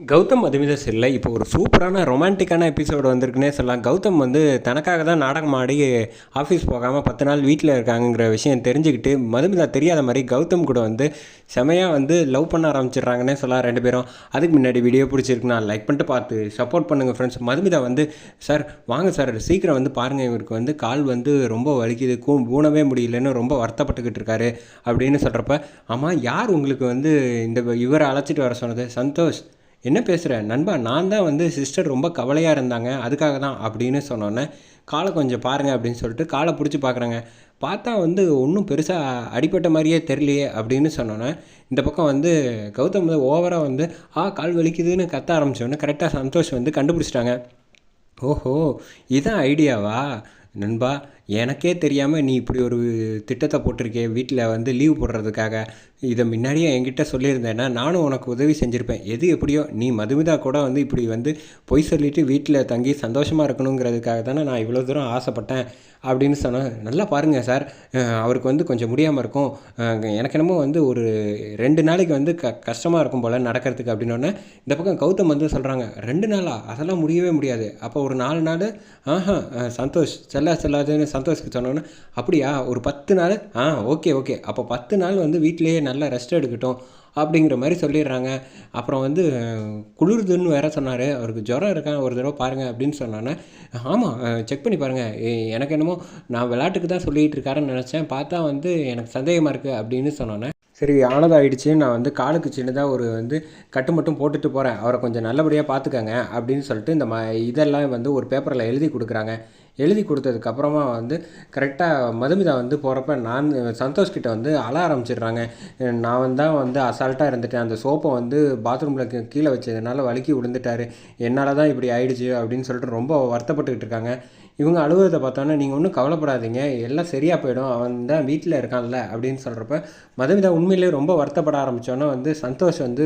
கௌதம் மதுமிதா இல்லை இப்போ ஒரு சூப்பரான ரொமான்டிக்கான எபிசோடு வந்திருக்குன்னே சொல்லலாம். கௌதம் வந்து தனக்காக தான் நாடகம் ஆடி ஆஃபீஸ் போகாமல் பத்து நாள் வீட்டில் இருக்காங்கங்கிற விஷயம் தெரிஞ்சுக்கிட்டு மதுமிதா தெரியாத மாதிரி கௌதம் கூட வந்து செமையாக வந்து லவ் பண்ண ஆரம்பிச்சிடுறாங்கன்னே சொல்லலாம் ரெண்டு பேரும். அதுக்கு முன்னாடி வீடியோ பிடிச்சிருக்குன்னா லைக் பண்ணிட்டு பார்த்து சப்போர்ட் பண்ணுங்கள் ஃப்ரெண்ட்ஸ் மதுமிதா வந்து சார் வாங்க சார் சீக்கிரம் வந்து பாருங்கள் இவருக்கு வந்து கால் வந்து ரொம்ப வலிக்குது கூ ஊனவே முடியலன்னு ரொம்ப வருத்தப்பட்டுக்கிட்டு இருக்காரு அப்படின்னு சொல்கிறப்ப ஆமாம் யார் உங்களுக்கு வந்து இந்த இவரை அழைச்சிட்டு வர சொன்னது? சந்தோஷ். என்ன பேசுகிற நண்பா நான் தான் வந்து சிஸ்டர் ரொம்ப கவலையாக இருந்தாங்க. அதுக்காக தான் அப்படின்னு சொன்னோன்னே காலை கொஞ்சம் பாருங்கள் அப்படின்னு சொல்லிட்டு காலை பிடிச்சி பார்க்குறாங்க பார்த்தா வந்து ஒன்றும் பெருசாக அடிப்பட்ட மாதிரியே தெரியலையே அப்படின்னு சொன்னோன்னே இந்த பக்கம் வந்து கௌதம் வந்து ஓவராக வந்து ஆ கால் வலிக்குதுன்னு கத்த ஆரம்பித்தோன்னே கரெக்டாக சந்தோஷ் வந்து கண்டுபிடிச்சிட்டாங்க. ஓஹோ இதான் ஐடியாவா நண்பா எனக்கே தெரியாமல் நீ இப்படி ஒரு திட்டத்தை போட்டிருக்கே வீட்டில் வந்து லீவ் போடுறதுக்காக. இதை முன்னாடியே என்கிட்ட சொல்லியிருந்தேன்னா நானும் உனக்கு உதவி செஞ்சுருப்பேன். எது எப்படியோ நீ மதுமிதா கூட வந்து இப்படி வந்து பொய் சொல்லிவிட்டு வீட்டில் தங்கி சந்தோஷமாக இருக்கணுங்கிறதுக்காக தானே நான் இவ்வளோ தூரம் ஆசைப்பட்டேன் அப்படின்னு சொன்னேன் நல்லா பாருங்கள் சார். அவருக்கு வந்து கொஞ்சம் முடியாமல் இருக்கும். எனக்கு என்னமோ வந்து ஒரு ரெண்டு நாளைக்கு வந்து க கஷ்டமாக இருக்கும் போல் நடக்கிறதுக்கு அப்படின்னோடனே இந்த பக்கம் கௌதம் வந்து சொல்கிறாங்க ரெண்டு நாளா? அதெல்லாம் முடியவே முடியாது. அப்போ ஒரு நாலு நாள் ஆஹா சந்தோஷ் செல்லா செல்லாதுன்னு சந்தோஷ்க்கு சொன்னோன்னே அப்படியா? ஒரு பத்து நாள்? ஆ ஓகே ஓகே. அப்போ பத்து நாள் வந்து வீட்டிலேயே நல்லா ரெஸ்ட் எடுக்கட்டும் அப்படிங்கிற மாதிரி சொல்லிடுறாங்க. அப்புறம் வந்து குளிருதுன்னு வேற சொன்னார். அவருக்கு ஜுரம் இருக்கான் ஒரு தடவை பாருங்கள் அப்படின்னு சொன்னானே ஆமாம் செக் பண்ணி பாருங்கள் எனக்கு என்னமோ நான் விளையாட்டுக்கு தான் சொல்லிகிட்டு இருக்காருன்னு நினச்சேன். பார்த்தா வந்து எனக்கு சந்தேகமாக இருக்குது அப்படின்னு சொன்னோன்னே சரி ஆனதாகிடுச்சு நான் வந்து காலுக்கு சின்னதாக ஒரு வந்து கட்டு மட்டும் போட்டுட்டு போகிறேன் அவரை கொஞ்சம் நல்லபடியாக பார்த்துக்கங்க அப்படின்னு சொல்லிட்டு இந்த ம இதெல்லாம் வந்து ஒரு பேப்பரில் எழுதி கொடுக்குறாங்க. எழுதி கொடுத்ததுக்கப்புறமா வந்து கரெக்டாக மதுமிதா வந்து போகிறப்ப நான் சந்தோஷ் கிட்ட வந்து அழ ஆரம்பிச்சிடுறாங்க. நான் தான் வந்து அசால்ட்டாக இருந்துட்டேன். அந்த சோப்பை வந்து பாத்ரூமில் கீழே வச்சதுனால வழுக்கி விழுந்துட்டாரு என்னால் தான் இப்படி ஆயிடுச்சு அப்படின்னு சொல்லிட்டு ரொம்ப வருத்தப்பட்டுக்கிட்டு இருக்காங்க. இவங்க அழுகுறதை பார்த்தோன்னே நீங்கள் ஒன்றும் கவலைப்படாதீங்க. எல்லாம் சரியாக போயிடும். அவன் தான் வீட்டில் இருக்கான்ல அப்படின்னு சொல்கிறப்ப மதுமிதா உண்மையிலேயே ரொம்ப வருத்தப்பட ஆரம்பித்தோன்னே வந்து சந்தோஷ் வந்து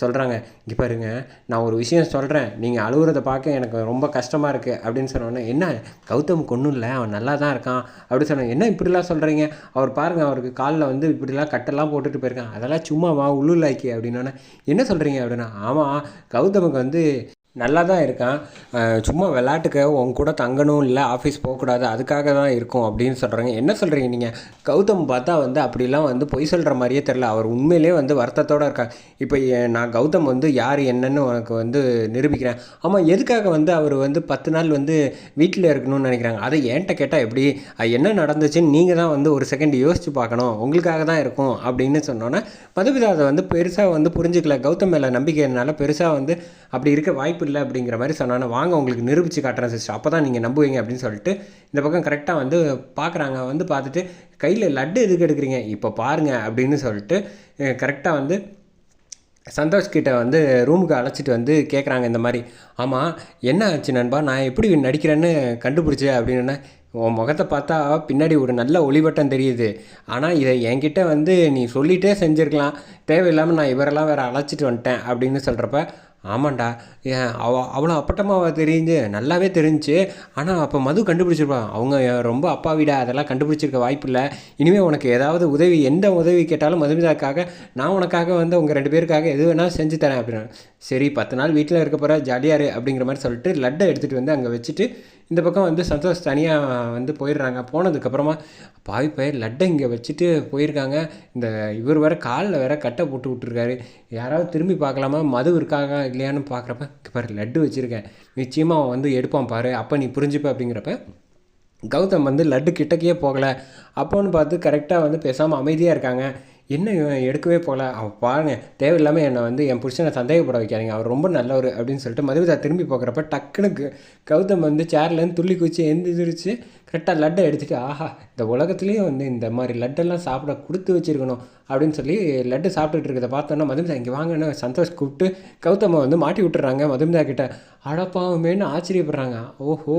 சொல்கிறாங்க இங்கே பாருங்க நான் ஒரு விஷயம் சொல்கிறேன் நீங்கள் அழுகுறதை பார்க்க எனக்கு ரொம்ப கஷ்டமாக இருக்குது அப்படின்னு சொன்னோன்னே என்ன? கௌதமுக்கு ஒன்றும் இல்லை அவன் நல்லா தான் இருக்கான் அப்படி சொன்னாங்க. என்ன இப்படிலாம் சொல்கிறீங்க அவர் பாருங்கள் அவருக்கு காலில் வந்து இப்படிலாம் கட்டெல்லாம் போட்டுட்டு போயிருக்கான். அதெல்லாம் சும்மாவா உள்ளுலாக்கி அப்படின்னோடனே என்ன சொல்கிறீங்க அப்படின்னா ஆமாம் கௌதமுக்கு வந்து நல்லா தான் இருக்கான் சும்மா விளையாட்டுக்கு உன் கூட தங்கணும் இல்லை ஆஃபீஸ் போகக்கூடாது அதுக்காக தான் இருக்கும் அப்படின்னு சொல்கிறாங்க என்ன சொல்கிறீங்க நீங்கள் கௌதம் பார்த்தா வந்து அப்படிலாம் வந்து பொய் சொல்கிற மாதிரியே தெரில அவர் உண்மையிலே வந்து வருத்தத்தோடு இருக்கா இப்போ நான் கௌதம் வந்து யார் என்னன்னு உனக்கு வந்து நிரூபிக்கிறேன். ஆமாம் எதுக்காக வந்து அவர் வந்து பத்து நாள் வந்து வீட்டில் இருக்கணும்னு நினைக்கிறாங்க? அதை என்கிட்ட கேட்டால் எப்படி? என்ன நடந்துச்சுன்னு நீங்கள் தான் வந்து ஒரு செகண்ட் யோசிச்சு பார்க்கணும். உங்களுக்காக தான் இருக்கும் அப்படின்னு சொன்னோன்னே மதுபிதா அதை வந்து பெருசாக வந்து புரிஞ்சுக்கல. கௌதம் மேலே நம்பிக்கைனால பெருசாக வந்து அப்படி இருக்க வாய்ப்பு இல்லை அப்படிங்கிற மாதிரி சொன்னாங்க வாங்க உங்களுக்கு நிரூபித்து காட்டுறேன் சிஸ்டர் அப்போ தான் நீங்கள் நம்புவீங்க அப்படின்னு சொல்லிட்டு இந்த பக்கம் கரெக்டாக வந்து பார்க்குறாங்க வந்து பார்த்துட்டு கையில் லட்டு எதுக்கு எடுக்கிறீங்க? இப்போ பாருங்கள் அப்படின்னு சொல்லிட்டு கரெக்டாக வந்து சந்தோஷ் கிட்ட வந்து ரூமுக்கு அழைச்சிட்டு வந்து கேட்குறாங்க இந்த மாதிரி. ஆமாம் என்ன ஆச்சு நண்பா? நான் எப்படி நடிக்கிறேன்னு கண்டுபிடிச்சேன் அப்படின்னா உன் முகத்தை பார்த்தா பின்னாடி ஒரு நல்ல ஒளிவட்டம் தெரியுது. ஆனால் இதை என்கிட்ட வந்து நீ சொல்லிகிட்டே செஞ்சுருக்கலாம். தேவையில்லாமல் நான் இவரெல்லாம் வேறு அழைச்சிட்டு வந்துட்டேன் அப்படின்னு சொல்கிறப்ப ஆமாண்டா. ஏன் அவ அவ்வளோ அப்பட்டமாக தெரிஞ்சு நல்லாவே தெரிஞ்சுச்சு ஆனால் அப்போ மது கண்டுபிடிச்சிருப்பா. அவங்க ரொம்ப அப்பாவிடா அதெல்லாம் கண்டுபிடிச்சிருக்க வாய்ப்பு இல்லை இனிமேல் உனக்கு ஏதாவது உதவி எந்த உதவி கேட்டாலும் மதுமிதாக்காக நான் உனக்காக வந்து உங்கள் ரெண்டு பேருக்காக எது வேணாலும் செஞ்சு தரேன் அப்படின்னு. சரி பத்து நாள் வீட்டில் இருக்க போகிற ஜாலியாக இரு அப்படிங்கிற மாதிரி சொல்லிட்டு லட்டை எடுத்துகிட்டு வந்து அங்கே வச்சுட்டு இந்த பக்கம் வந்து சந்தோஷ் தனியாக வந்து போயிடுறாங்க. போனதுக்கப்புறமா பாவி பயிர் லட்டை இங்கே வச்சுட்டு போயிருக்காங்க. இந்த இவர் வேற காலில் வேற கட்டை போட்டு விட்டுருக்காரு. யாராவது திரும்பி பார்க்கலாமா? மது இருக்காங்க இல்லையான்னு பார்க்குறப்ப பாரு லட்டு வச்சுருக்கேன். நிச்சயமாக அவன் வந்து எடுப்பான் பாரு. அப்போ நீ புரிஞ்சுப்ப அப்படிங்கிறப்ப கௌதம் வந்து லட்டு கிட்டக்கே போகலை. அப்போன்னு பார்த்து கரெக்டாக வந்து பேசாமல் அமைதியாக இருக்காங்க. என்ன எடுக்கவே போகல? அவன் பாருங்க தேவையில்லாமல் என்னை வந்து என் புருஷனை சந்தேகப்பட வைக்காதீங்க. அவர் ரொம்ப நல்லவர் அப்படின்னு சொல்லிட்டு மதுவிதா திரும்பி பார்க்குறப்ப டக்குனு கௌதம் வந்து சேர்லேருந்து துள்ளி குச்சி எந்திரிச்சு கரெக்டாக லட்டை எடுத்துட்டு ஆஹா இந்த உலகத்துலேயும் வந்து இந்த மாதிரி லட்டெல்லாம் சாப்பிட கொடுத்து வச்சிருக்கணும் அப்படின்னு சொல்லி லட்டு சாப்பிட்டுட்டு இருக்கிறத பார்த்தோன்னா மதுமிதா இங்கே வாங்கன்னு சந்தோஷ் கூப்பிட்டு கௌதமை வந்து மாட்டி விட்டுறாங்க மதுமிதா கிட்ட. அடப்பாவுமேனு ஆச்சரியப்படுறாங்க. ஓஹோ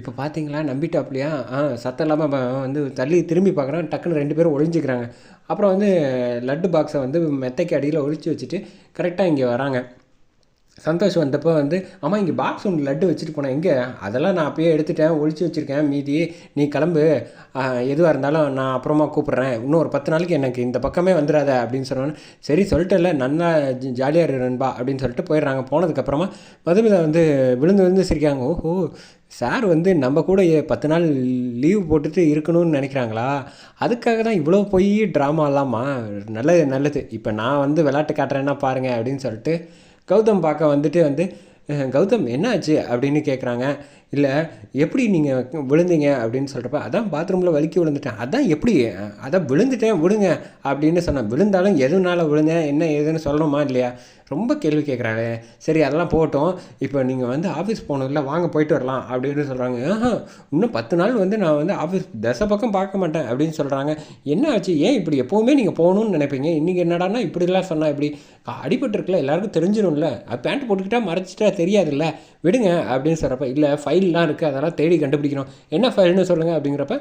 இப்போ பார்த்தீங்களா நம்பிட்டாப்லையா? ஆ சத்தம் இல்லாமல் வந்து தள்ளி திரும்பி பார்க்குறான் டக்குன்னு ரெண்டு பேரும் ஒழிஞ்சிக்கிறாங்க அப்புறம் வந்து லட்டு பாக்ஸை வந்து மெத்தைக்கு அடியில் ஒழிச்சு வச்சுட்டு கரெக்டாக இங்கே வராங்க. சந்தோஷ் வந்தப்போ வந்து அம்மா இங்கே பாக்ஸ் ஒன்று லட்டு வச்சுட்டு போனேன். எங்கே? அதெல்லாம் நான் அப்பயே எடுத்துட்டேன் ஒழிச்சு வச்சுருக்கேன். மீதி நீ கிளம்பு. எதுவாக இருந்தாலும் நான் அப்புறமா கூப்பிட்றேன். இன்னும் ஒரு பத்து நாளைக்கு எனக்கு இந்த பக்கமே வந்துடாத அப்படின்னு சொன்னோன்னே. சரி சொல்லிட்டு இல்லை நல்லா ஜாலியாக இரு நண்பா அப்படின்னு சொல்லிட்டு போயிடுறாங்க. போனதுக்கப்புறமா மதுமிதா வந்து விழுந்து விழுந்து சிரிக்காங்க ஓஹோ சார் வந்து நம்ம கூட ஏ- பத்து நாள் லீவ் போட்டுட்டு இருக்கணும்னு நினைக்கிறாங்களா? அதுக்காக தான் இவ்வளோ போய் ட்ராமாலாமா நல்லது நல்லது. இப்போ நான் வந்து விளையாட்டு காட்டுறேன்னா பாருங்க அப்படின்னு சொல்லிட்டு கௌதம் பார்க்க வந்துட்டு வந்து கௌதம் என்னாச்சு? அப்படின்னு கேட்குறாங்க இல்லை எப்படி நீங்கள் விழுந்தீங்க அப்படின்னு சொல்கிறப்ப அதான் பாத்ரூமில் வலிக்கி விழுந்துட்டேன். அதான் எப்படி? அதான் விழுந்துட்டேன் விழுங்க அப்படின்னு சொன்னேன் விழுந்தாலும் எதுனால விழுந்தேன் என்ன ஏதுன்னு சொல்லணுமா இல்லையா? ரொம்ப கேள்வி கேட்குறாங்க சரி அதெல்லாம் போகட்டும். இப்போ நீங்கள் வந்து ஆஃபீஸ் போகணும்ல வாங்க போயிட்டு வரலாம் அப்படின்னு சொல்கிறாங்க இன்னும் பத்து நாள் வந்து நான் வந்து ஆஃபீஸ் தசை பக்கம் பார்க்க மாட்டேன் அப்படின்னு சொல்கிறாங்க என்ன ஆச்சு? ஏன் இப்படி? எப்போவுமே நீங்கள் போகணும்னு நினைப்பீங்க. இன்றைக்கி என்னடான்னா இப்படிலாம் சொன்னால் இப்படி அடிபட்டுருக்குல்ல எல்லாருக்கும் தெரிஞ்சிடும்ல அது பேண்ட் போட்டுக்கிட்டா மறைச்சிட்டா தெரியாதுல்ல. விடுங்க அப்படின்னு சொல்கிறப்ப இல்லை ஃபைல்லாம் இருக்குது அதெல்லாம் தேடி கண்டுபிடிக்கணும். என்ன ஃபைல்னு சொல்லுங்கள் அப்படிங்கிறப்ப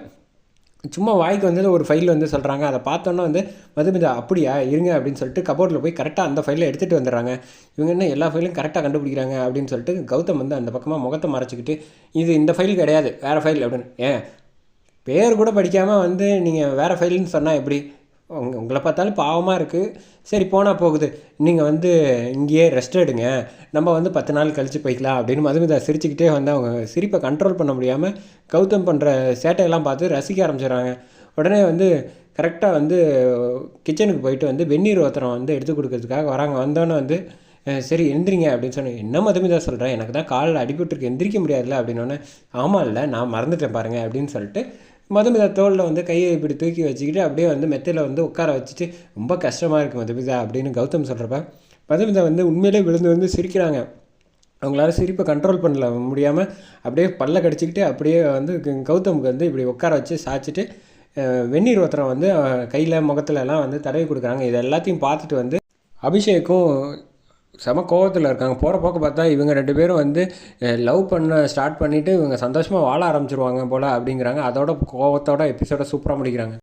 சும்மா வாய்க்கு வந்து ஒரு ஃபைல் வந்து சொல்கிறாங்க அதை பார்த்தோன்னா வந்து மதுமிதா அப்படியா? இருங்க அப்படின்னு சொல்லிட்டு கபோர்டில் போய் கரெக்டாக அந்த ஃபைலை எடுத்துகிட்டு வந்துடுறாங்க. இவங்க என்ன எல்லா ஃபைலும் கரெக்டாக கண்டுபிடிக்கிறாங்க அப்படின்னு சொல்லிட்டு கௌதம் வந்து அந்த பக்கமாக முகத்தை மறைச்சிக்கிட்டு இது இந்த ஃபைல் கிடையாது வேறு ஃபைல் அப்படின்னு. ஏன்? பேர் கூட படிக்காமல் வந்து நீங்கள் வேறு ஃபைல்னு சொன்னால் எப்படி? உங்க உங்களை பார்த்தாலும் பாவமாக இருக்குது சரி போனால் போகுது. நீங்கள் வந்து இங்கேயே ரெஸ்ட் எடுங்க. நம்ம வந்து பத்து நாள் கழித்து போய்க்கலாம் அப்படின்னு மதுமிதா சிரிச்சுக்கிட்டே வந்து அவங்க சிரிப்பை கண்ட்ரோல் பண்ண முடியாமல் கௌதம் பண்ணுற சேட்டையெல்லாம் பார்த்து ரசிக்க ஆரம்பிச்சிடுறாங்க. உடனே வந்து கரெக்டாக வந்து கிச்சனுக்கு போயிட்டு வந்து வெந்நீர் ஒருத்தரம் வந்து எடுத்து கொடுக்கறதுக்காக வராங்க. வந்தோன்னே வந்து சரி எந்திரிங்க. அப்படின்னு சொன்னேன். என்ன மதுமிதா சொல்கிறேன் எனக்கு தான் காலில் அடிபட்டுருக்கு. எந்திரிக்க முடியாதுல்ல. அப்படின்னோடனே ஆமாம் இல்லை நான் மறந்துட்டேன் பாருங்கள் அப்படின்னு சொல்லிட்டு மதுமிதா தோளில் வந்து கையை இப்படி தூக்கி வச்சுக்கிட்டு அப்படியே வந்து மெத்தையில் வந்து உட்கார வச்சுட்டு ரொம்ப கஷ்டமாக இருக்குது மதுமிதா அப்படின்னு கௌதம் சொல்கிறப்ப மதுமிதா வந்து உண்மையிலே விழுந்து வந்து சிரிக்கிறாங்க. அவங்களால சிரிப்பை கண்ட்ரோல் பண்ணல முடியாமல் அப்படியே பல்ல கடிச்சிக்கிட்டு அப்படியே வந்து கௌதமுக்கு வந்து இப்படி உட்கார வச்சு சாய்ச்சிட்டு வெந்நீர் ஒருத்தரம் வந்து கையில் முகத்துல எல்லாம் வந்து தடவி கொடுக்குறாங்க. இது எல்லாத்தையும் பார்த்துட்டு வந்து அபிஷேக்கும் செம கோவத்தில் இருக்காங்க. போகிற போக்க பார்த்தா இவங்க ரெண்டு பேரும் வந்து லவ் பண்ண ஸ்டார்ட் பண்ணிவிட்டு இவங்க சந்தோஷமாக வாழ ஆரம்பிச்சிருவாங்க போல் அப்படிங்கிறாங்க. அதோட கோவத்தோட எபிசோட சூப்பராக முடிக்கிறாங்க.